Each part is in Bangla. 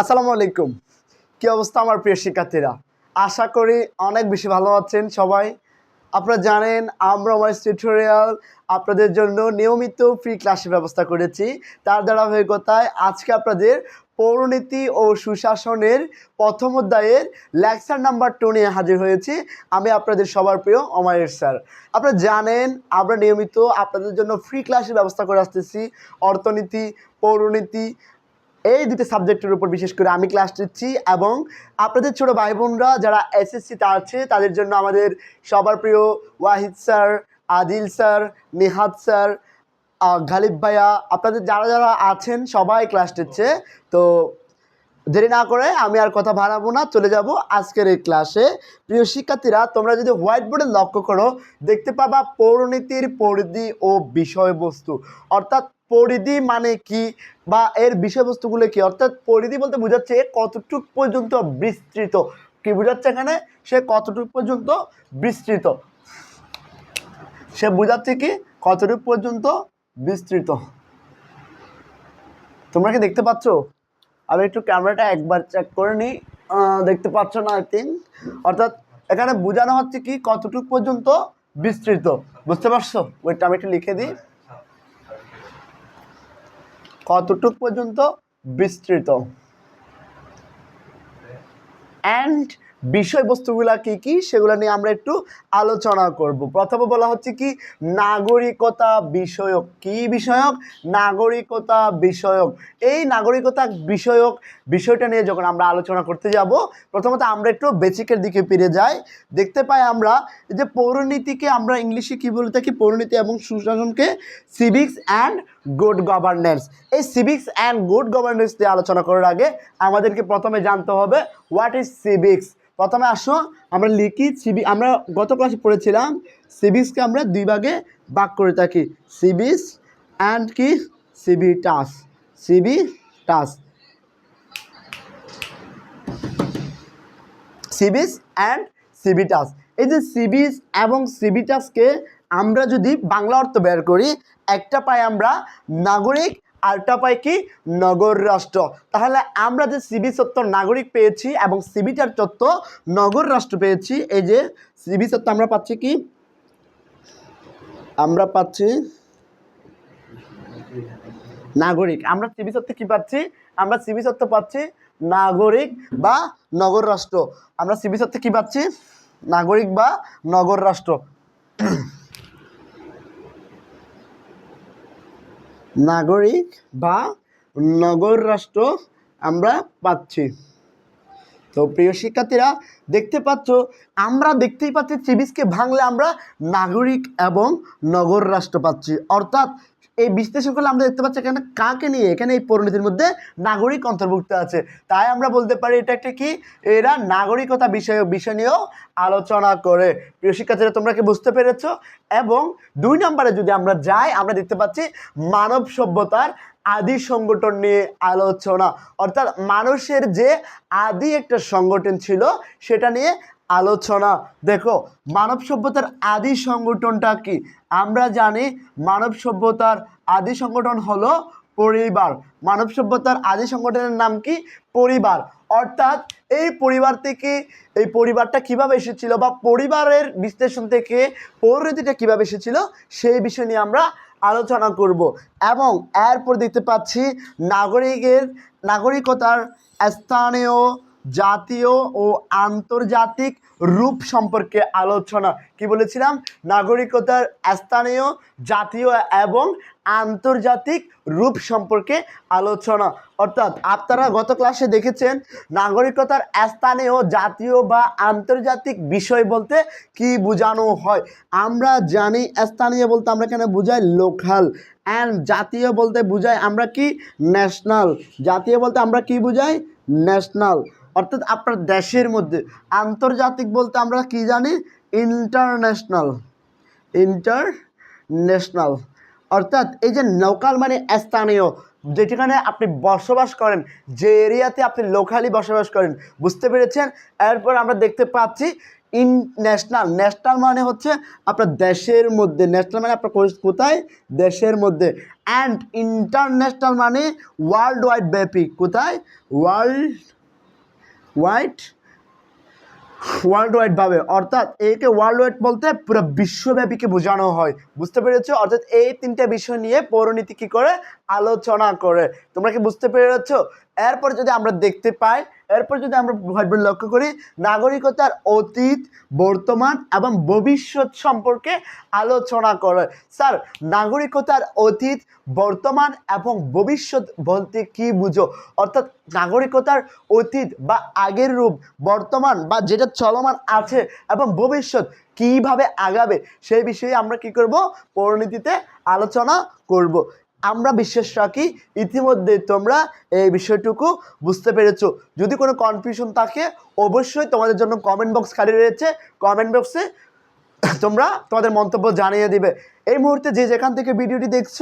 আসসালামু আলাইকুম। কি অবস্থা আমার প্রিয় শিক্ষার্থীরা? আশা করি অনেক বেশি ভালো আছেন সবাই। আপনারা জানেন, আমরা আমার টিউটোরিয়াল আপনাদের জন্য নিয়মিত ফ্রি ক্লাসের ব্যবস্থা করেছি। তার দ্বারা হয়ে ধারাবাহিকতায় আজকে আপনাদের পৌরনীতি ও সুশাসনের প্রথম অধ্যায়ের লেকচার নাম্বার টু নিয়ে হাজির হয়েছি। আমি আপনাদের সবার প্রিয় অমায়ের স্যার। আপনারা জানেন, আমরা নিয়মিত আপনাদের জন্য ফ্রি ক্লাসের ব্যবস্থা করে আসতেছি। অর্থনীতি, পৌরনীতি এই দুটো সাবজেক্টের উপর বিশেষ করে আমি ক্লাস নিচ্ছি এবং আপনাদের ছোট ভাই বোনরা যারা এসএসসিতে আছে, তাদের জন্য আমাদের সবার প্রিয় Wahid sir, Adil sir Nihad sir Ghalib ভাইয়া, আপনাদের যারা যারা আছেন, সবাই ক্লাস নিচ্ছে। তো দেরি না করে আমি আর কথা বাড়াবো না, চলে যাব আজকের এই ক্লাসে প্রিয় শিক্ষার্থীরা, তোমরা যদি হোয়াইট বোর্ডে লক্ষ্য করো, দেখতে পাবা পৌরনীতির পরিধি ও বিষয়বস্তু। অর্থাৎ পরিধি মানে কি বা এর বিষয়বস্তুগুলো কি? অর্থাৎ পরিধি বলতে বোঝাচ্ছে কতটুক পর্যন্ত বিস্তৃত। কি বোঝাচ্ছে এখানে? সে কতটুক পর্যন্ত বিস্তৃত। সে বোঝাচ্ছে কি? কতটুক পর্যন্ত বিস্তৃত। তোমরা কি দেখতে পাচ্ছ? আমি একটু ক্যামেরাটা একবার চেক করে নিই। দেখতে পাচ্ছ না আই থিঙ্ক অর্থাৎ এখানে বোঝানো হচ্ছে কি কতটুক পর্যন্ত বিস্তৃত। বুঝতে পারছ? ওইটা আমি একটু লিখে দিই। কতটুক পর্যন্ত বিস্তৃত? অ্যান্ড বিষয়বস্তুগুলা কি কি সেগুলো নিয়ে আমরা একটু আলোচনা করব। প্রথমে বলা হচ্ছে কি, নাগরিকতা বিষয়ক। কি বিষয়ক? নাগরিকতা বিষয়ক। এই নাগরিকতা বিষয়ক বিষয়টা নিয়ে যখন আমরা আলোচনা করতে যাব, প্রথমত আমরা একটু বেসিকের দিকে ফিরে যাই। দেখতে পাই আমরা যে পৌরনীতিকে আমরা ইংলিশে কি বলে থাকি? পৌরনীতি এবং সুশাসনকে সিভিক্স অ্যান্ড গুড গভর্নেন্স। এই সিভিক্স অ্যান্ড গুড গভর্নেন্স নিয়ে আলোচনা করার আগে আমাদেরকে প্রথমে জানতে হবে, হোয়াট ইজ সিভিক্স? প্রথমে আসো, আমরা লিখি সিবি আমরা গত ক্লাসে পড়েছিলাম সিভিক্সকে আমরা দুই ভাগে ভাগ করে থাকি। সিভিক্স অ্যান্ড কি? সিভিটাস সিভিটাস সিবিস অ্যান্ড সিবিটাস এই যে সিবিস এবং সিবিটাসকে আমরা যদি বাংলা অর্থ বের করি, একটা পাই আমরা নাগরিক আরটা পাই কি নগর রাষ্ট্র। তাহলে আমরা যে সিবি সত্য নাগরিক পেয়েছি এবং সিবিটার তত্ত্ব নগর রাষ্ট্র পেয়েছি, এই যে সিবি সত্ত্ব আমরা পাচ্ছি কি? আমরা পাচ্ছি নাগরিক। আমরা সিবি সত্ত্বে কি পাচ্ছি? আমরা সিবি সত্ত্ব পাচ্ছি নাগরিক বা নগর রাষ্ট্র। আমরা সিবি সত্ত্বে কি পাচ্ছি? নাগরিক বা নগর রাষ্ট্র। নাগরিক বা নগর রাষ্ট্র আমরা পাচ্ছি। তো প্রিয় শিক্ষার্থীরা, দেখতে পাচ্ছ, আমরা দেখতেই পাচ্ছি সিবিসকে ভাঙলে আমরা নাগরিক এবং নগর রাষ্ট্র পাচ্ছি। অর্থাৎ এই বিশ্লেষণ করলে আমরা দেখতে পাচ্ছি এখানে কাকে নিয়ে, এখানে এই পরিণতির মধ্যে নাগরিক অন্তর্ভুক্ত আছে। তাই আমরা বলতে পারি এটা একটা কি? এরা নাগরিকতা বিষয় বিষয় নিয়েও আলোচনা করে। প্রিয় শিক্ষার্থীরা, তোমরা কি বুঝতে পেরেছ? এবং দুই নম্বরে যদি আমরা যাই, আমরা দেখতে পাচ্ছি মানব সভ্যতার আদি সংগঠন নিয়ে আলোচনা। অর্থাৎ মানুষের যে আদি একটা সংগঠন ছিল, সেটা নিয়ে আলোচনা। দেখো, মানব সভ্যতার আদি সংগঠনটা কি? আমরা জানি মানব সভ্যতার আদি সংগঠন হলো পরিবার। মানব সভ্যতার আদি সংগঠনের নাম কি? পরিবার। অর্থাৎ এই পরিবার থেকে, এই পরিবারটা কীভাবে এসেছিল বা পরিবারের বিশ্লেষণ থেকে পৌরনীতিটা কীভাবে এসেছিল, সেই বিষয় নিয়ে আমরা আলোচনা করব। এবং এরপর দেখতে পাচ্ছি নাগরিকের, নাগরিকতার স্থানীয় জাতীয় ও আন্তর্জাতিক রূপ সম্পর্কে আলোচনা। কি বলেছিলাম? নাগরিকতার স্থানীয়, জাতীয় এবং আন্তর্জাতিক রূপ সম্পর্কে আলোচনা। অর্থাৎ আপনারা গত ক্লাসে দেখেছেন, নাগরিকতার স্থানীয়, জাতীয় বা আন্তর্জাতিক বিষয় বলতে কি বোঝানো হয়? আমরা জানি স্থানীয় বলতে আমরা এখানে বোঝাই? লোকাল। অ্যান্ড জাতীয় বলতে বুঝাই আমরা কি? ন্যাশনাল জাতীয় বলতে আমরা কি বোঝাই? ন্যাশনাল অর্থাৎ আপনার দেশের মধ্যে, আন্তর্জাতিক বলতে আমরা কি জানি? ইন্টারন্যাশনাল। ইন্টারন্যাশনাল। অর্থাৎ এই যে লোকাল মানে স্থানীয়, যেখানে আপনি বসবাস করেন, যে এরিয়াতে আপনি লোকালি বসবাস করেন, বুঝতে পেরেছেন? এরপর আমরা দেখতে পাচ্ছি ইন ন্যাশনাল ন্যাশনাল মানে হচ্ছে আপনার দেশের মধ্যে। ন্যাশনাল মানে আপনার কোথায়? দেশের মধ্যে। অ্যান্ড ইন্টারন্যাশনাল মানে ওয়ার্ল্ড ওয়াইড ব্যাপী। কোথায়? ওয়ার্ল্ড ওয়াইড ওয়ার্ল্ড ওয়াইড ভাবে। অর্থাৎ একে ওয়ার্ল্ড ওয়াইড বলতে পুরো বিশ্বব্যাপীকে বোঝানো হয়। বুঝতে পেরেছ? অর্থাৎ এই তিনটা বিষয় নিয়ে পৌরনীতি কি করে? আলোচনা করে। তোমরা কি বুঝতে পেরেছ? এরপর যদি আমরা দেখতে পাই, এরপর যদি আমরা হোয়াইটবোর্ড লক্ষ্য করি, নাগরিকতার অতীত, বর্তমান এবং ভবিষ্যৎ সম্পর্কে আলোচনা করে। স্যার, নাগরিকতার অতীত, বর্তমান এবং ভবিষ্যৎ বলতে কি বুঝো? অর্থাৎ নাগরিকতার অতীত বা আগের রূপ, বর্তমান বা যেটা চলমান আছে এবং ভবিষ্যৎ কীভাবে আগাবে, সেই বিষয়ে আমরা কি করব? পরিণতিতে আলোচনা করব। আমরা বিশ্বাস রাখি, ইতিমধ্যে তোমরা এই বিষয়টুকু বুঝতে পেরেছ। যদি কোনো কনফিউশন থাকে, অবশ্যই তোমাদের জন্য কমেন্ট বক্স খালি রয়েছে। কমেন্ট বক্সে তোমরা তোমাদের মন্তব্য জানিয়ে দিবে। এই মুহূর্তে যে যেখান থেকে ভিডিওটি দেখছ,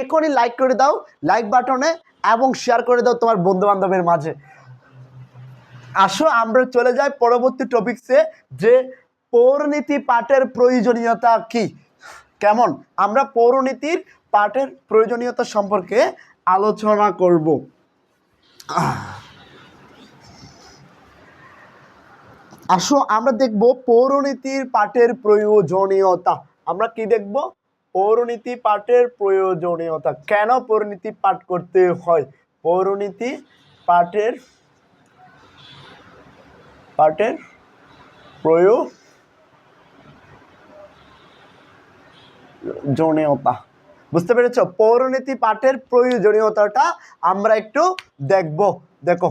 এখনই লাইক করে দাও লাইক বাটনে এবং শেয়ার করে দাও তোমার বন্ধু বান্ধবের মাঝে। আসো, আমরা চলে যাই পরবর্তী টপিকসে যে পৌরনীতি পাঠের প্রয়োজনীয়তা কি? কেমন? আমরা পৌরনীতির পাঠের প্রয়োজনীয়তা সম্পর্কে আলোচনা করব। আসো, আমরা দেখব পৌরনীতির পাঠের প্রয়োজনীয়তা। আমরা কি দেখব? পৌরনীতি পাঠের প্রয়োজনীয়তা। কেন পৌরনীতি পাঠ করতে হয়? পৌরনীতি পাঠের পাঠের প্রয়োজনীয়তা। বুঝতে পেরেছ? পৌরনীতি পাঠের প্রয়োজনীয়তাটা আমরা একটু দেখব। দেখো।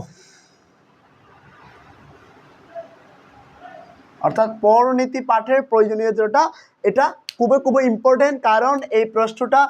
অর্থাৎ পৌরনীতি পাঠের প্রয়োজনীয়তাটা এটা খুবই খুবই ইম্পর্টেন্ট কারণ এই প্রশ্নটা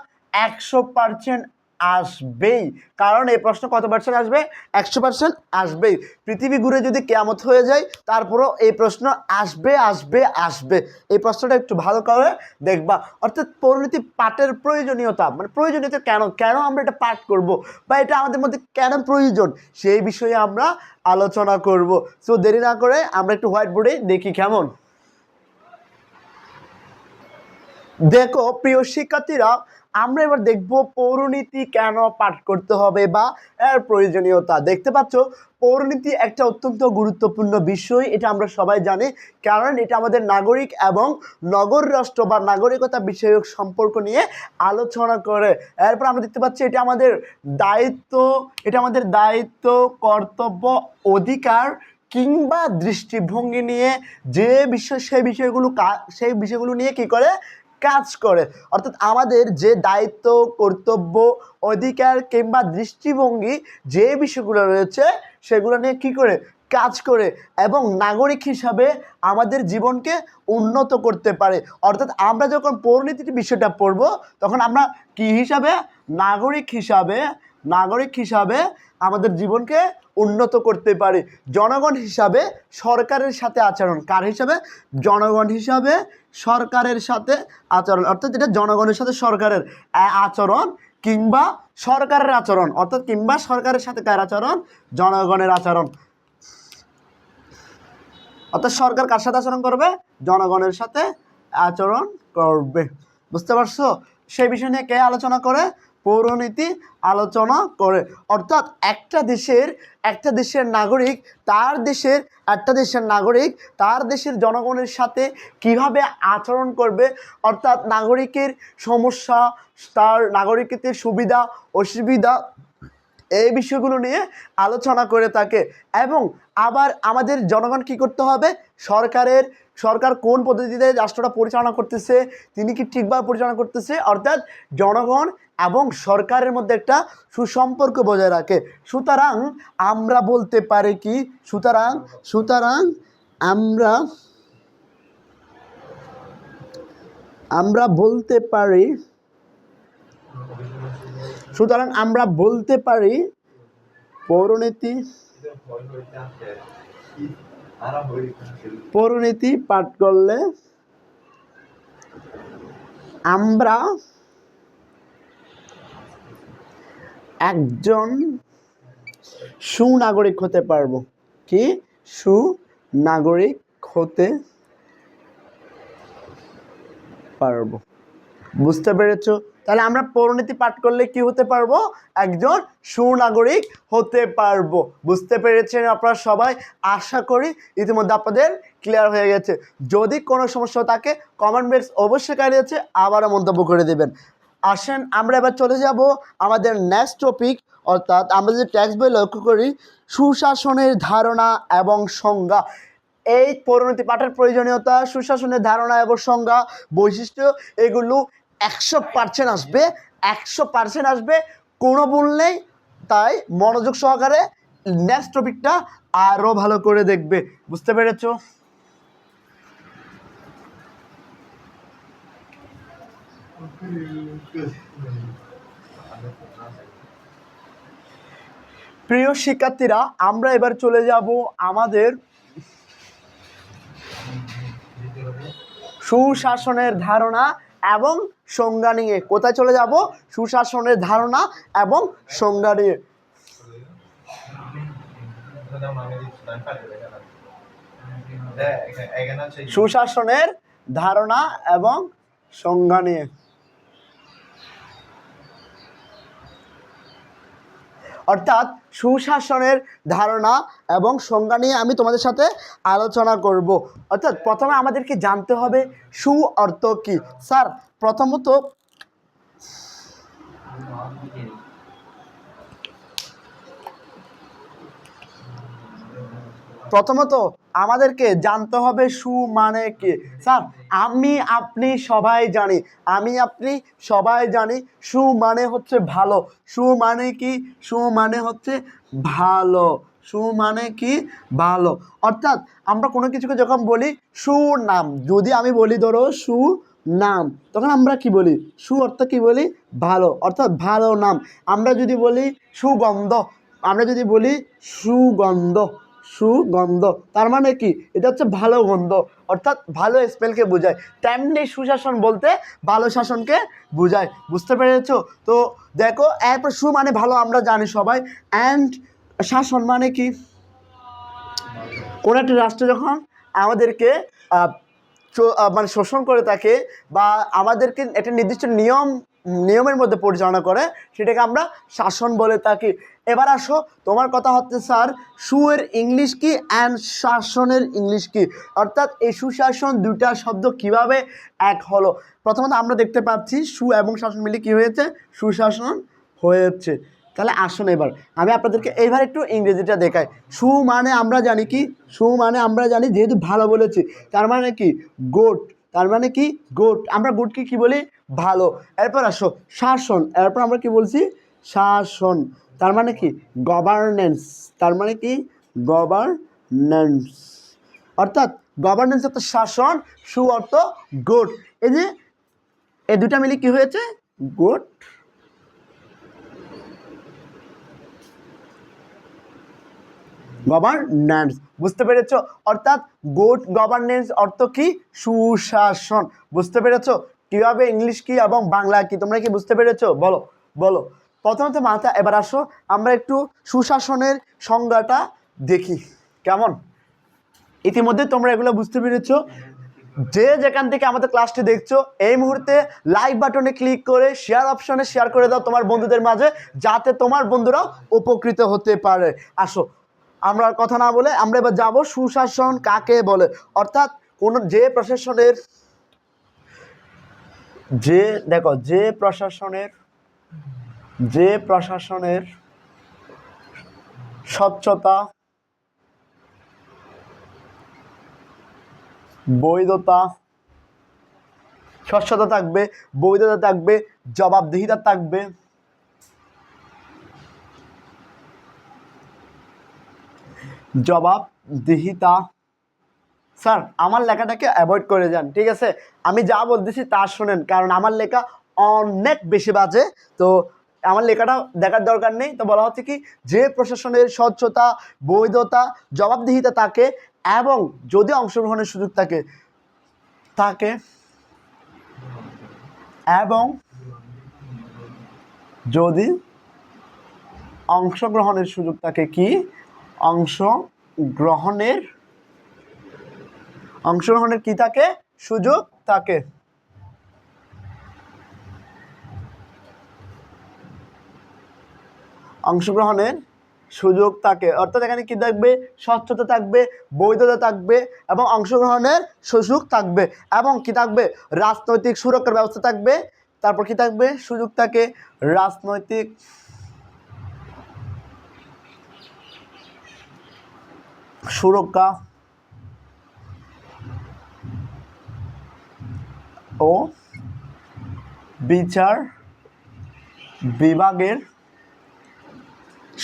একশো পার্সেন্ট আসবেই। কারণ এই প্রশ্ন কত পার্সেন্ট আসবে? একশো পার্সেন্ট আসবেই। পৃথিবী ঘুরে যদি কেমত হয়ে যায়, তারপরেও এই প্রশ্ন আসবে আসবে আসবে। এই প্রশ্নটা একটু ভালো করে দেখবা। অর্থাৎ পরিণতি পাঠের প্রয়োজনীয়তা মানে প্রয়োজনীয়তা কেন? কেন আমরা এটা পাঠ করব? বা এটা আমাদের মধ্যে কেন প্রয়োজন? সেই বিষয়ে আমরা আলোচনা করব। সো দেরি না করে আমরা একটু হোয়াইট বোর্ডে দেখি কেমন। দেখো, প্রিয় শিক্ষার্থীরা আমরা এবার দেখব পৌরনীতি কেন পাঠ করতে হবে বা এর প্রয়োজনীয়তা। দেখতে পাচ্ছ, পৌরনীতি একটা অত্যন্ত গুরুত্বপূর্ণ বিষয়, এটা আমরা সবাই জানি, কারণ এটা আমাদের নাগরিক এবং নগর রাষ্ট্র বা নাগরিকতা বিষয়ক সম্পর্ক নিয়ে আলোচনা করে। এরপর আমরা দেখতে পাচ্ছি, এটা আমাদের দায়িত্ব, এটা আমাদের দায়িত্ব, কর্তব্য, অধিকার কিংবা দৃষ্টিভঙ্গি নিয়ে যে বিষয়, সেই বিষয়গুলো সেই বিষয়গুলো নিয়ে কি করে কাজ করে। অর্থাৎ আমাদের যে দায়িত্ব, কর্তব্য, অধিকার কিংবা দৃষ্টিভঙ্গি যে বিষয়গুলো রয়েছে, সেগুলো নিয়ে কী করে? কাজ করে এবং নাগরিক হিসাবে আমাদের জীবনকে উন্নত করতে পারে। অর্থাৎ আমরা যখন পরিণতির বিষয়টা পড়ব, তখন আমরা কি হিসাবে? নাগরিক হিসাবে নাগরিক হিসাবে আমাদের জীবনকে উন্নত করতে পারি। জনগণ হিসাবে সরকারের সাথে আচরণ, কার হিসাবে? জনগণ হিসাবে সরকারের সাথে আচরণ। অর্থাৎ যেটা জনগণের সাথে সরকারের আচরণ কিংবা সরকারের আচরণ। অর্থাৎ কিংবা সরকারের সাথে কার আচরণ? জনগণের আচরণ। অর্থাৎ সরকার কার সাথে আচরণ করবে? জনগণের সাথে আচরণ করবে। বুঝতে পারছ? সেই বিষয় নিয়ে কে আলোচনা করে? পৌরনীতি আলোচনা করে। অর্থাৎ একটা দেশের একটা দেশের নাগরিক তার দেশের, একটা দেশের নাগরিক তার দেশের জনগণের সাথে কীভাবে আচরণ করবে, অর্থাৎ নাগরিকের সমস্যা, তার নাগরিকদের সুবিধা, অসুবিধা, এই বিষয়গুলো নিয়ে আলোচনা করে থাকে। এবং আবার আমাদের জনগণ কি করতে হবে? সরকারের সরকার কোন পদ্ধতিতে রাষ্ট্রটা পরিচালনা করতেছে, তিনি কি ঠিকভাবে পরিচালনা করতেছে, অর্থাৎ জনগণ এবং সরকারের মধ্যে একটা সুসম্পর্ক বজায় রাখে। সুতরাং আমরা বলতে পারি কি? সুতরাং সুতরাং আমরা আমরা বলতে পারি, সুতরাং আমরা বলতে পারি, পৌরনীতি পরিণীতি পাঠ করলে আমরা একজন সুনাগরিক হতে পারব। কি? সুনাগরিক হতে পারব। বুঝতে পেরেছ? তাহলে আমরা পরিণতি পাঠ করলে কি হতে পারব? একজন সুনাগরিক হতে পারব। বুঝতে পেরেছেন আপনারা সবাই? আশা করি ইতিমধ্যে আপনাদের ক্লিয়ার হয়ে গেছে। যদি কোনো সমস্যা থাকে কমেন্ট বক্স অবশ্যই কারিয়েছে আবারও মন্তব্য করে দেবেন। আসেন, আমরা এবার চলে যাব আমাদের নেক্সট টপিক অর্থাৎ আমরা যে ট্যাক্স বই লক্ষ্য করি, সুশাসনের ধারণা এবং সংজ্ঞা। এই পরিণতি পাঠের প্রয়োজনীয়তা, সুশাসনের ধারণা এবং সংজ্ঞা, বৈশিষ্ট্য, এগুলো একশো পার্সেন্ট আসবে, একশো পার্সেন্ট আসবে, কোনো ভুল নেই। তাই মনোযোগ সহকারে নেক্সট টপিকটা আরও ভালো করে দেখবে। বুঝতে পেরেছ? প্রিয় শিক্ষার্থীরা, আমরা এবার চলে যাব আমাদের সুশাসনের ধারণা। এবং সংজ্ঞা নিয়ে কোথায় চলে যাব? সুশাসনের ধারণা এবং সংজ্ঞা নিয়ে সুশাসনের ধারণা এবং সংজ্ঞা নিয়ে অর্থাৎ সুশাসনের ধারণা এবং সংজ্ঞা নিয়ে আমি তোমাদের সাথে আলোচনা করব। অর্থাৎ প্রথমে আমাদেরকে জানতে হবে সু অর্থ কি। স্যার, প্রথমত প্রথমত আমাদেরকে জানতে হবে সু মানে কি। স্যার আমি আপনি সবাই জানি। আমি আপনি সবাই জানি। সু মানে হচ্ছে ভালো। সু মানে কি? সু মানে হচ্ছে ভালো। সু মানে কি? ভালো। অর্থাৎ আমরা কোনো কিছুকে যখন বলি সুনাম যদি আমি বলি ধরো সু নাম, তখন আমরা কি বলি? সু অর্থ কি বলি? ভালো। অর্থাৎ ভালো নাম। আমরা যদি বলি সুগন্ধ, আমরা যদি বলি সুগন্ধ। সুগন্ধ। তার মানে কি? এটা হচ্ছে ভালো গন্ধ। অর্থাৎ ভালো স্পেলকে বোঝায়। তেমনি সুশাসন বলতে ভালো শাসনকে বোঝায়। বুঝতে পেরেছ? তো দেখো, এরপর সু মানে ভালো আমরা জানি সবাই। অ্যান্ড শাসন মানে কি? কোনো একটা রাষ্ট্র যখন আমাদেরকে মানে শোষণ করে থাকে বা আমাদেরকে একটা নির্দিষ্ট নিয়ম নিয়মের মধ্যে পরিচালনা করে, সেটাকে আমরা শাসন বলে থাকি। এবার আসো, তোমার কথা হচ্ছে, স্যার, সুয়ের ইংলিশ কি অ্যান্ড শাসনের ইংলিশ কি? অর্থাৎ এই সুশাসন দুটা শব্দ কীভাবে এক হলো? প্রথমত আমরা দেখতে পাচ্ছি, সু এবং শাসন মিলে কি হয়েছে? সুশাসন হয়েছে। তাহলে আসুন এবার, আমি আপনাদেরকে এইবার একটু ইংরেজিটা দেখাই। সু মানে আমরা জানি কি? সু মানে আমরা জানি, যেহেতু ভালো বলেছি, তার মানে কি? গোট তার মানে কি? গোট আমরা গোটকে কি বলি? ভালো। এরপর আসো, শাসন। এরপর আমরা কি বলছি? শাসন। তার মানে কি? গভর্নেন্স তার মানে কি? গভর্নেন্স অর্থাৎ গভর্নেন্স অর্থ শাসন সু অর্থ গোট এই যে, এই দুটা মিলে কি হয়েছে? গোট গভর্নেন্স বুঝতে পেরেছ? অর্থাৎ গুড গভর্নেন্স অর্থ কি? সুশাসন। বুঝতে পেরেছ? কীভাবে ইংলিশ কি এবং বাংলা কি, তোমরা কি বুঝতে পেরেছ? বলো বলো। প্রথমত মাথা, এবার আসো। আমরা একটু সুশাসনের সংজ্ঞাটা দেখি। কেমন? ইতিমধ্যে তোমরা এগুলো বুঝতে পেরেছ। যে যেখান থেকে আমাদের ক্লাসটি দেখছ, এই মুহূর্তে লাইক বাটনে ক্লিক করে শেয়ার অপশনে শেয়ার করে দাও তোমার বন্ধুদের মাঝে, যাতে তোমার বন্ধুরাও উপকৃত হতে পারে। আসো, আমরা কথা না বলে আমরা এবার যাব সুশাসন কাকে বলে? অর্থাৎ কোন যে প্রশাসনের যে, দেখো, যে প্রশাসনের যে প্রশাসনের স্বচ্ছতা, বৈধতা, স্বচ্ছতা থাকবে, বৈধতা থাকবে, জবাবদিহিতা থাকবে, জবাবদিহিতা স্যার, আমার লেখাটাকে অ্যাভয়েড করে যান, ঠিক আছে? আমি যা বলতেছি তা শোনেন, কারণ আমার লেখা অনেক বেশি বাজে। তো আমার লেখাটা দেখার দরকার নেই। তো বলা হচ্ছে কি, যে প্রশাসনের স্বচ্ছতা, বৈধতা, জবাবদিহিতা থাকে এবং যদি অংশগ্রহণের সুযোগ থাকে তাকে এবং যদি অংশগ্রহণের সুযোগ থাকে কি? অংশগ্রহণের অংশগ্রহণের কী থাকে? সুযোগ থাকে। অংশগ্রহণের সুযোগ থাকে। অর্থাৎ এখানে কী থাকবে? স্বচ্ছতা থাকবে, বৈধতা থাকবে এবং অংশগ্রহণের সুযোগ থাকবে। এবং কী থাকবে? রাজনৈতিক সুরক্ষার ব্যবস্থা থাকবে। তারপর কী থাকবে? সুযোগ থাকে রাজনৈতিক সুরক্ষা। ও বিচার বিভাগের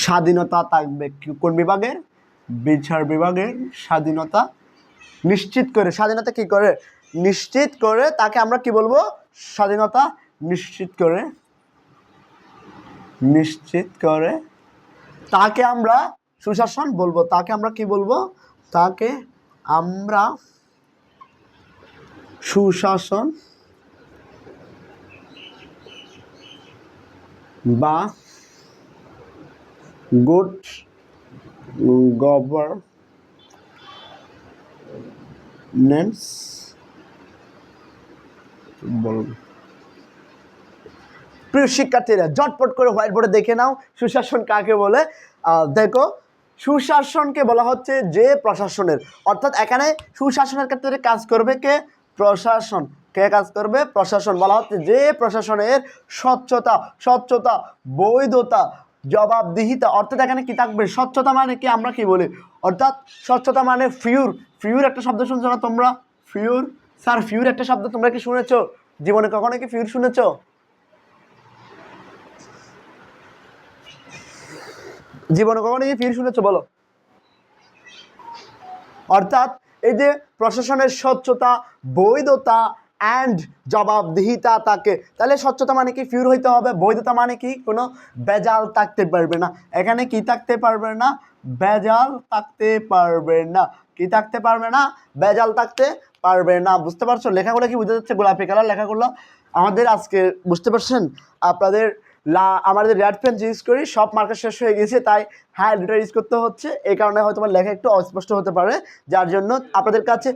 স্বাধীনতা থাকবে। কোন বিভাগের? বিচার বিভাগের স্বাধীনতা নিশ্চিত করে। স্বাধীনতা কি করে? নিশ্চিত করে তাকে আমরা কি বলব? স্বাধীনতা নিশ্চিত করে। নিশ্চিত করে তাকে আমরা সুশাসন বলব। তাকে আমরা কি বলব? তাকে আমরা সুশাসন বা গুড গভর্নেন্স বলব প্রিয় শিক্ষার্থীরা জটপট করে হোয়াইট বোর্ডে দেখে নাও সুশাসন কাকে বলে। দেখো, সুশাসনকে বলা হচ্ছে যে প্রশাসনের। অর্থাৎ এখানে সুশাসনের ক্ষেত্রে কাজ করবে কে? প্রশাসন। কে কাজ করবে? প্রশাসন। বলা হচ্ছে যে প্রশাসনের স্বচ্ছতা স্বচ্ছতা, বৈধতা, জবাবদিহিতা, অর্থাৎ এখানে কি থাকবে? স্বচ্ছতা মানে কি? আমরা কি বলি? অর্থাৎ স্বচ্ছতা মানে ফিউর। ফিউর একটা শব্দ শুনছো না তোমরা? ফিউর? স্যার, ফিউর একটা শব্দ তোমরা কি শুনেছো? জীবনে কখনো কি ফিউর শুনেছো? জীবনে কখনো কি ফিউর শুনেছো? বলো। অর্থাৎ এই যে প্রশাসনের স্বচ্ছতা, বৈধতা অ্যান্ড জবাবদিহিতা তাকে। তাহলে স্বচ্ছতা মানে কি? ফিউর হইতে হবে। বৈধতা মানে কি? কোনো বেজাল থাকতে পারবে না। এখানে কি থাকতে পারবে না? বেজাল থাকতে পারবে না। কি থাকতে পারবে না? বেজাল থাকতে পারবে না। বুঝতে পারছ? লেখাগুলো কি বুঝতে যাচ্ছে? গোলাপি কালার লেখাগুলো। আমাদের আজকে বুঝতে পারছেন? আপনাদের লা আমাদের র্যাড পেন ইউজ করি, সব মার্কার শেষ হয়ে গেছে, তাই হ্যাঁ দুটো ইউজ করতে হচ্ছে। এই কারণে হয়তো আমার লেখা একটু অস্পষ্ট হতে পারে, যার জন্য আপনাদের কাছে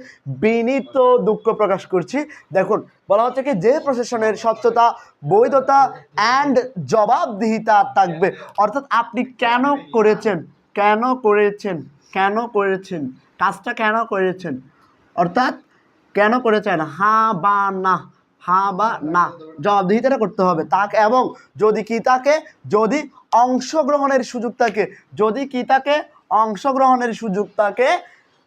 বিনীত দুঃখ প্রকাশ করছি। দেখুন, বলা হচ্ছে কি, যে প্রশাসনের স্বচ্ছতা, বৈধতা অ্যান্ড জবাবদিহিতা থাকবে। অর্থাৎ আপনি কেন করেছেন? কেন করেছেন? কেন করেছেন? কাজটা কেন করেছেন? অর্থাৎ কেন করেছেন? হ্যাঁ বা না। হ্যাঁ বা না। জবাবদিহিতাটা করতে হবে। তাকে এবং যদি কি তাকে, যদি অংশগ্রহণের সুযোগ থাকে যদি কি তাকে, অংশগ্রহণের সুযোগ থাকে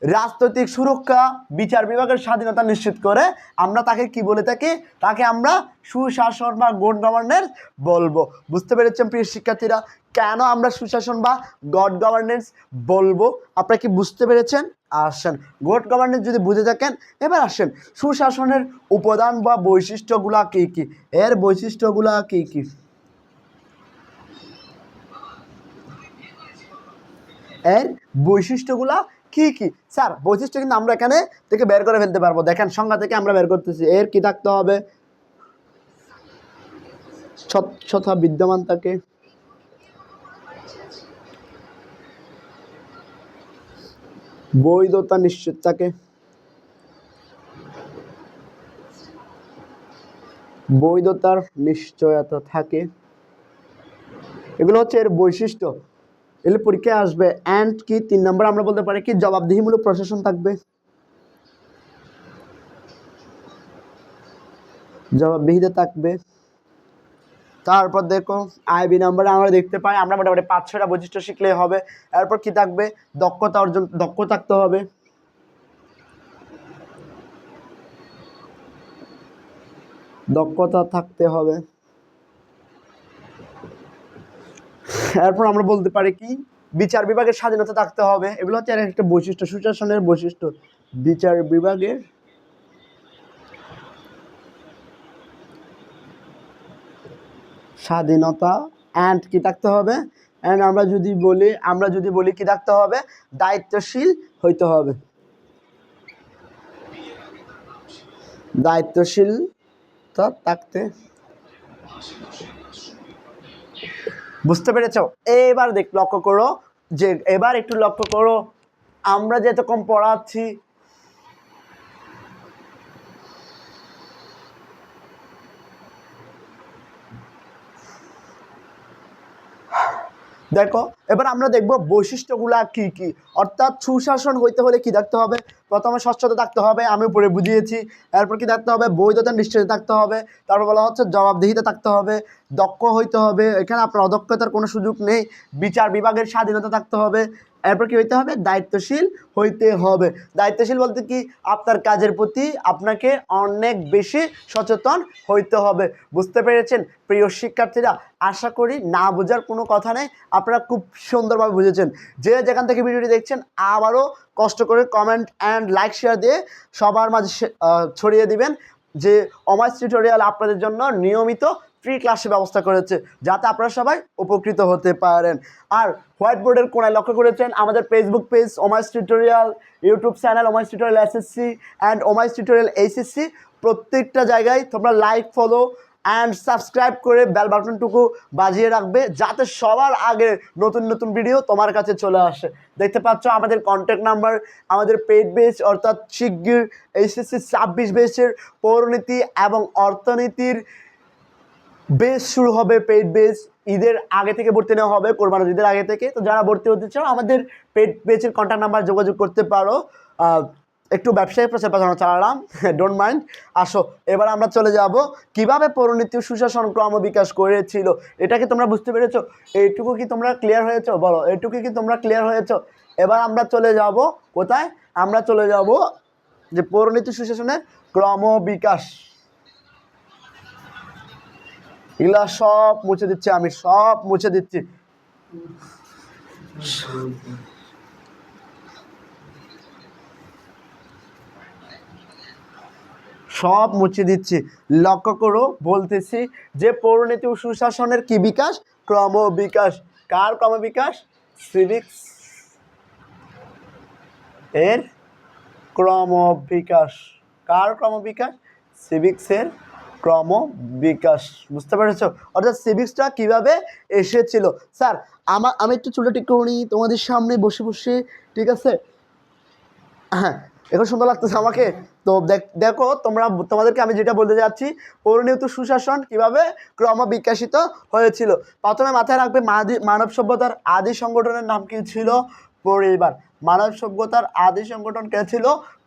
রাজনৈতিক সুরক্ষা, বিচার বিভাগের স্বাধীনতা নিশ্চিত করে আমরা তাকে কি বলে থাকি? তাকে আমরা সুশাসন বা গুড গভর্নেন্স বলব। বুঝতে পেরেছেন প্রিয় শিক্ষার্থীরা? কেন আমরা সুশাসন বা গড গভর্নেন্স বলব? আপনারা কি বুঝতে পেরেছেন? আসেন। গুড গভর্নেন্স যদি বুঝে থাকেন, এবার আসেন। সুশাসনের উপাদান বা বৈশিষ্ট্যগুলা কী কী? এর বৈশিষ্ট্যগুলা কী কী? এর বৈশিষ্ট্যগুলা কি কি? স্যার, বৈশিষ্ট্য কিন্তু আমরা এখানে থেকে বের করে ফেলতে পারব। দেখেন, সংজ্ঞা থেকে আমরা বের করতেছি। এর কি থাকতে হবে? স্বচ্ছতা বিদ্যমান থাকে বৈধতা নিশ্চিত থাকে বৈধতার নিশ্চয়তা থাকে। এগুলো হচ্ছে এর বৈশিষ্ট্য। এগুলো পরীক্ষায় আসবে। অ্যান্ড কি? তিন নম্বর আমরা বলতে পারি কি? জবাবদিহিমূলক প্রশাসন থাকবে। জবাবদিহিতা থাকবে। তারপর দেখো আইবি নাম্বারে আমরা দেখতে পাই, আমরা মোটামুটি পাঁচ ছটা বৈশিষ্ট্য শিখলেই হবে। এরপর কি থাকবে? দক্ষতা অর্জন, দক্ষ থাকতে হবে। দক্ষতা থাকতে হবে। এরপর আমরা বলতে পারি কি? বিচার বিভাগের স্বাধীনতা থাকতে হবে। এগুলো হচ্ছে একটা বৈশিষ্ট্য, সুশাসনের বৈশিষ্ট্য। বিচার বিভাগের স্বাধীনতা অ্যান্ড কি থাকতে হবে? অ্যান্ড আমরা যদি বলি, আমরা যদি বলি কি থাকতে হবে? দায়িত্বশীল হইতে হবে। দায়িত্বশীল তো থাকতে বুঝতে পেরেছ? এবার দেখ লক্ষ্য করো যে এবার একটু লক্ষ্য করো। আমরা যেরকম পড়াচ্ছি দেখো, এবার আমরা দেখব বৈশিষ্ট্যগুলা কি কি। অর্থাৎ সুশাসন হইতে হলে কি থাকতে হবে? প্রথমে স্বচ্ছতা থাকতে হবে, আমি উপরে বুঝিয়েছি। এরপর কি থাকতে হবে? বৈধতা নিশ্চিত থাকতে হবে। তারপর বলা হচ্ছে জবাবদিহিতা থাকতে হবে, দক্ষ হইতে হবে। এখানে আপনার অদক্ষতার কোনো সুযোগ নেই। বিচার বিভাগের স্বাধীনতা থাকতে হবে। এরপর কি হইতে হবে? দায়িত্বশীল হইতে হবে। দায়িত্বশীল বলতে কি? আপনার কাজের প্রতি আপনাকে অনেক বেশি সচেতন হইতে হবে। বুঝতে পেরেছেন? প্রিয় শিক্ষার্থীরা, আশা করি না বোঝার কোনো কথা নেই। আপনারা খুব সুন্দরভাবে বুঝেছেন। যে যেখান থেকে ভিডিওটি দেখছেন, আবারও কষ্ট করে কমেন্ট অ্যান্ড লাইক শেয়ার দিয়ে সবার মাঝে ছড়িয়ে দিবেন যে অমাইস টিউটোরিয়াল আপনাদের জন্য নিয়মিত ফ্রি ক্লাসের ব্যবস্থা করেছে যাতে আপনারা সবাই উপকৃত হতে পারেন। আর হোয়াইট বোর্ডের কোনায় লক্ষ্য করেছেন, আমাদের Facebook page Omais tutorial YouTube channel Omais tutorial SSC and Omais tutorial HSC প্রত্যেকটা জায়গায় তোমরা লাইক ফলো অ্যান্ড সাবস্ক্রাইব করে বেল বাটনটুকু বাজিয়ে রাখবে যাতে সবার আগে নতুন নতুন ভিডিও তোমার কাছে চলে আসে। দেখতে পাচ্ছ আমাদের কন্ট্যাক্ট নাম্বার আমাদের পেড বেস অর্থাৎ শিগগির এইচএসসি ছাব্বিশ বেসের পৌরনীতি এবং অর্থনীতির বেস শুরু হবে পেড বেস। ঈদের আগে থেকে ভর্তি নেওয়া হবে, কোরবান ঈদের আগে থেকে। তো যারা ভর্তি হতে চাও, আমাদের পেড বেসের কন্ট্যাক্ট নাম্বার যোগাযোগ করতে পারো। একটু ব্যবসায়িক প্রচার প্রচারণা চালালাম ডোন্ট মাইন্ড আসো, এবার আমরা চলে যাব। কীভাবে পরিণতি সুশাসন ক্রম বিকাশ করেছিল? এটা কি তোমরা বুঝতে পেরেছ? এইটুকু কি তোমরা ক্লিয়ার হয়েছো? বলো, এইটুকু কি তোমরা ক্লিয়ার হয়েছো? এবার আমরা চলে যাব, কোথায়? আমরা চলে যাব যে পরিণতি সুশাসনের ক্রম বিকাশ। এগুলা সব মুছে দিচ্ছি, আমি সব মুছে দিচ্ছি। সব মুছে দিচ্ছি। লক্ষ্য করো, বলতেছি যে পৌরনীতি ও সুশাসনের কি বিকাশ? ক্রম বিকাশ। কার ক্রম বিকাশ? সিভিক্স এর ক্রম বিকাশ। কার ক্রম বিকাশ? সিভিক্সের ক্রম বিকাশ, বুঝতে পেরেছ? অর্থাৎ সিভিক্সটা কীভাবে এসেছিল? স্যার আমার আমি একটু চুলে ঠিক করে তোমাদের সামনে বসে বসে, ঠিক আছে? হ্যাঁ এখন সুন্দর লাগতেছে আমাকে। তো দেখ- তোমরা, তোমাদেরকে আমি যেটা বলতে যাচ্ছি পৌরনীত সুশাসন কীভাবে ক্রম বিকশিত হয়েছিল? প্রথমে মাথায় রাখবে মানব সভ্যতার আদি সংগঠনের নাম কি ছিল? পরিবার। মানব সভ্যতার আদি সংগঠন কে ছিল?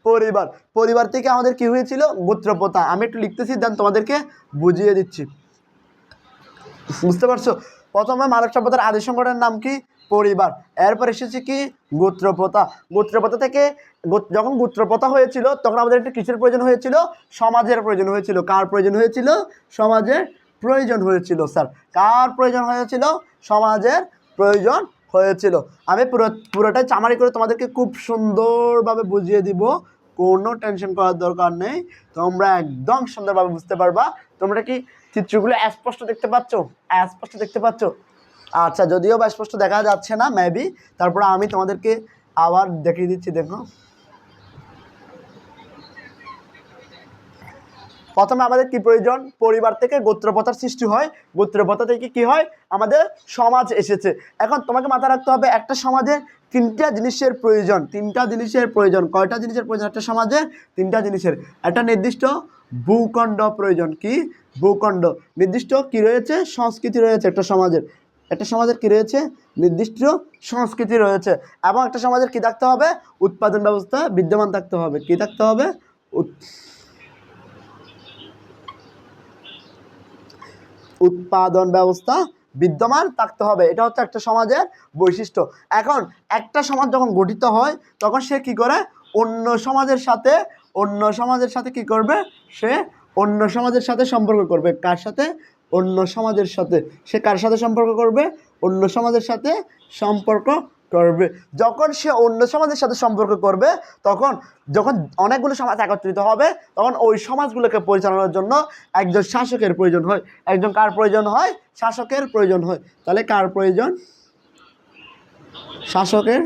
পরিবার। পরিবার থেকে আমাদের কি হয়েছিল? গোত্রপতা আমি একটু লিখতেছি দেন তোমাদেরকে বুঝিয়ে দিচ্ছি। বুঝতে পারছ? প্রথমে মানব সভ্যতার আদি সংগঠনের নাম কি? পরিবার। এরপর এসেছে কি? গোত্রপতা গোত্রপতা থেকে যখন গোত্রপতা হয়েছিল, তখন আমাদের একটা কিসের প্রয়োজন হয়েছিল? সমাজের প্রয়োজন হয়েছিল। কার প্রয়োজন হয়েছিল? সমাজের প্রয়োজন হয়েছিল, স্যার। কার প্রয়োজন হয়েছিল? সমাজের প্রয়োজন হয়েছিল। আমি পুরো, পুরোটাই চামারি করে তোমাদেরকে খুব সুন্দরভাবে বুঝিয়ে দিব। কোনো টেনশন করার দরকার নেই। তোমরা একদম সুন্দরভাবে বুঝতে পারবা। তোমরা কি চিত্রগুলো স্পষ্ট দেখতে পাচ্ছ? স্পষ্ট দেখতে পাচ্ছ? আচ্ছা যদিও বা স্পষ্ট দেখা যাচ্ছে না মেবি তারপরে আমি তোমাদেরকে আবার দেখিয়ে দিচ্ছি, দেখো। প্রথমে আমাদের কি প্রয়োজন? পরিবার থেকে গোত্রপথার সৃষ্টি হয়। গোত্রপথা থেকে কি হয়? আমাদের সমাজ এসেছে। এখন তোমাকে মাথায় রাখতে হবে, একটা সমাজে তিনটা জিনিসের প্রয়োজন। তিনটা জিনিসের প্রয়োজন। কয়টা জিনিসের প্রয়োজন? একটা সমাজে তিনটা জিনিসের। একটা নির্দিষ্ট ভূখণ্ড প্রয়োজন। কি? ভূখণ্ড। নির্দিষ্ট কি রয়েছে? সংস্কৃতি রয়েছে একটা সমাজের। একটা সমাজের কি রয়েছে? নির্দিষ্ট সংস্কৃতি রয়েছে। এবং একটা সমাজের কি থাকতে হবে? উৎপাদন ব্যবস্থা বিদ্যমান থাকতে হবে। কি থাকতে হবে? উৎপাদন ব্যবস্থা বিদ্যমান থাকতে হবে। এটা হচ্ছে একটা সমাজের বৈশিষ্ট্য। এখন একটা সমাজ যখন গঠিত হয়, তখন সে কি করে? অন্য সমাজের সাথে, অন্য সমাজের সাথে কি করবে? সে অন্য সমাজের সাথে সম্পর্ক করবে। কার সাথে? অন্য সমাজের সাথে। সে কার সাথে সম্পর্ক করবে? অন্য সমাজের সাথে সম্পর্ক করবে। যখন সে অন্য সমাজের সাথে সম্পর্ক করবে, তখন যখন অনেকগুলো সমাজ একত্রিত হবে, তখন ওই সমাজগুলোকে পরিচালনার জন্য একজন শাসকের প্রয়োজন হয়। একজন কার প্রয়োজন হয়? শাসকের প্রয়োজন হয়। তাহলে কার প্রয়োজন? শাসকের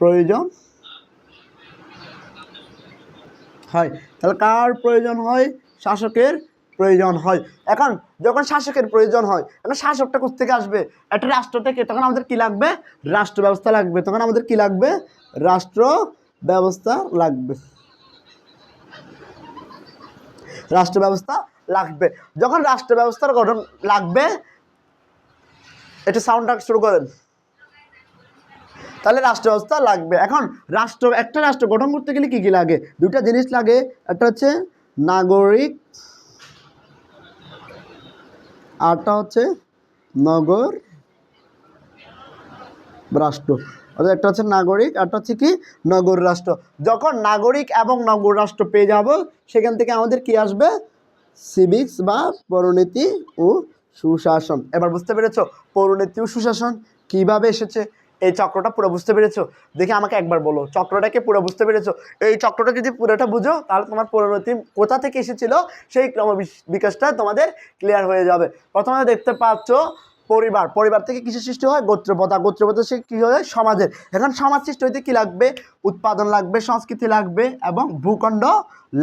প্রয়োজন হয়। তাহলে কার প্রয়োজন হয়? শাসকের প্রয়োজন হয়। এখন যখন শাসকের প্রয়োজন হয়, এখন শাসকটা থেকে আসবে? একটা রাষ্ট্র থেকে। তখন আমাদের কি লাগবে? রাষ্ট্র ব্যবস্থা লাগবে। তখন আমাদের কি লাগবে? রাষ্ট্র ব্যবস্থা লাগবে। রাষ্ট্র ব্যবস্থা লাগবে। যখন রাষ্ট্র ব্যবস্থার গঠন লাগবে এটা সাউন্ডটা শুরু করেন। তাহলে রাষ্ট্র ব্যবস্থা লাগবে। এখন রাষ্ট্র, একটা রাষ্ট্র গঠন করতে গেলে কী কী লাগে? দুটা জিনিস লাগে। একটা হচ্ছে নাগরিক আরটা হচ্ছে নগর রাষ্ট্র। অর্থাৎ একটা হচ্ছে নাগরিক, আরটা হচ্ছে কি? নগর রাষ্ট্র। যখন নাগরিক এবং নগর রাষ্ট্র পেয়ে যাব, সেখান থেকে আমাদের কি আসবে? সিভিক্স বা পরনীতি ও সুশাসন। এবার বুঝতে পেরেছ? পৌরনীতি ও সুশাসন কীভাবে এসেছে? এই চক্রটা পুরো বুঝতে পেরেছ? দেখে আমাকে একবার বলো, চক্রটাকে পুরো বুঝতে পেরেছ? এই চক্রটা যদি পুরোটা বুঝো, তাহলে তোমার পরিণতি কোথা থেকে এসেছিল? সেই ক্রম বিকাশটা তোমাদের ক্লিয়ার হয়ে যাবে। প্রথমে দেখতে পাচ্ছ পরিবার। পরিবার থেকে কিসের সৃষ্টি হয়? গোত্রপথা গোত্রপথা সে কী হয় সমাজের। এখন সমাজ সৃষ্টি হইতে কী লাগবে? উৎপাদন লাগবে, সংস্কৃতি লাগবে এবং ভূখণ্ড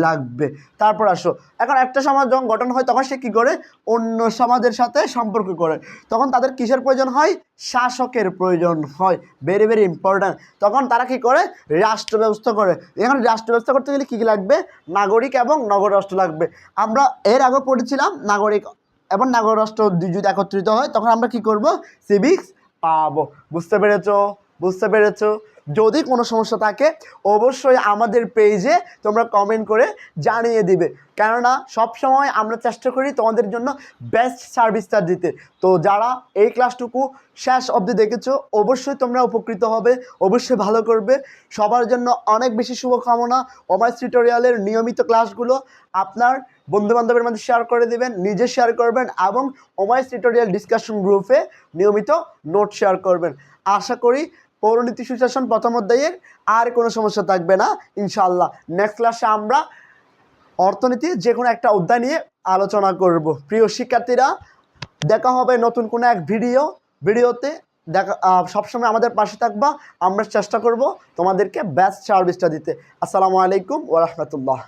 লাগবে। তারপর আসো। এখন একটা সমাজ যখন গঠন হয়, তখন সে কী করে? অন্য সমাজের সাথে সম্পর্ক করে। তখন তাদের কিসের প্রয়োজন হয়? শাসকের প্রয়োজন হয়। ভেরি ভেরি ইম্পর্ট্যান্ট তখন তারা কী করে? রাষ্ট্র ব্যবস্থা করে। এখন রাষ্ট্র ব্যবস্থা করতে গেলে কী কী লাগবে? নাগরিক এবং নগর রাষ্ট্র লাগবে। আমরা এর আগে পড়েছিলাম, নাগরিক এবং নাগর রাষ্ট্র দুই যদি একত্রিত হয়, তখন আমরা কি করব? সিভিক্স পাবো। বুঝতে পেরেছ? বুঝতে পেরেছ? যদি কোনো সমস্যা থাকে, অবশ্যই আমাদের পেজে তোমরা কমেন্ট করে জানিয়ে দিবে। কেননা, সবসময় আমরা চেষ্টা করি তোমাদের জন্য বেস্ট সার্ভিসটা দিতে। তো যারা এই ক্লাসটুকু শেষ অবধি দেখেছ, অবশ্যই তোমরা উপকৃত হবে, অবশ্যই ভালো করবে। সবার জন্য অনেক বেশি শুভকামনা। ওমাইস টিউটোরিয়ালের নিয়মিত ক্লাসগুলো আপনার বন্ধুবান্ধবের মধ্যে শেয়ার করে দিবেন, নিজে শেয়ার করবেন এবং ওমাইস টিউটোরিয়াল ডিসকাশন গ্রুপে নিয়মিত নোট শেয়ার করবেন। আশা করি পৌরনীতি সুশাসন প্রথম অধ্যায়ের আর কোনো সমস্যা থাকবে না, ইনশাআল্লাহ। নেক্সট ক্লাসে আমরা অর্থনীতি যে কোনো একটা অধ্যায় নিয়ে আলোচনা করব। প্রিয় শিক্ষার্থীরা, দেখা হবে নতুন কোনো এক ভিডিও, ভিডিওতে দেখা সবসময় আমাদের পাশে থাকবা, আমরা চেষ্টা করব তোমাদেরকে বেস্ট সার্ভিসটা দিতে। আসসালামু আলাইকুম ওরহমতুল্লাহ